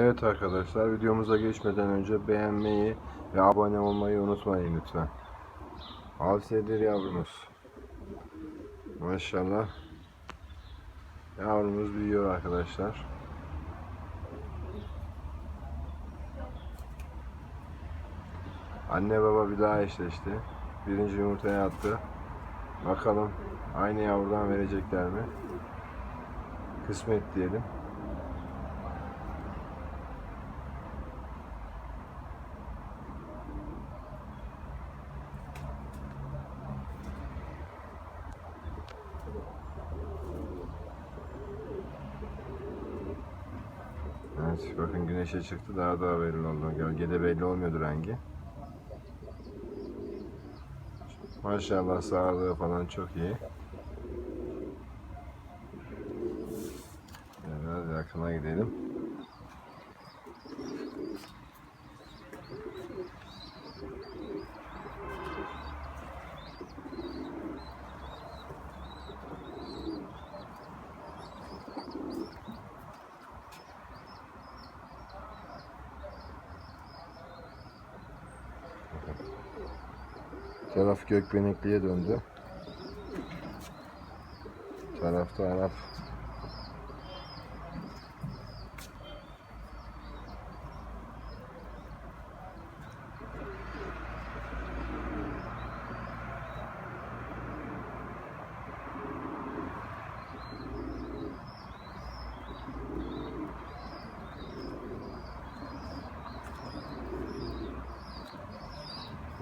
Evet arkadaşlar videomuza geçmeden önce beğenmeyi ve abone olmayı unutmayın lütfen. Avsedir yavrumuz. Maşallah. Yavrumuz büyüyor arkadaşlar. Anne baba bir daha eşleşti. Birinci yumurtaya attı. Bakalım aynı yavrudan verecekler mi? Kısmet diyelim. Evet bakın güneşe çıktı daha daha belli oldu. Gölgede belli olmuyordu rengi. Maşallah sağlığı falan çok iyi. Biraz yakına gidelim. Taraf gökbenekliğe döndü. Tarafta Arap.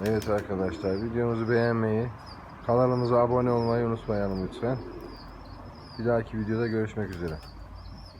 Evet arkadaşlar videomuzu beğenmeyi, kanalımıza abone olmayı unutmayalım lütfen. Bir dahaki videoda görüşmek üzere.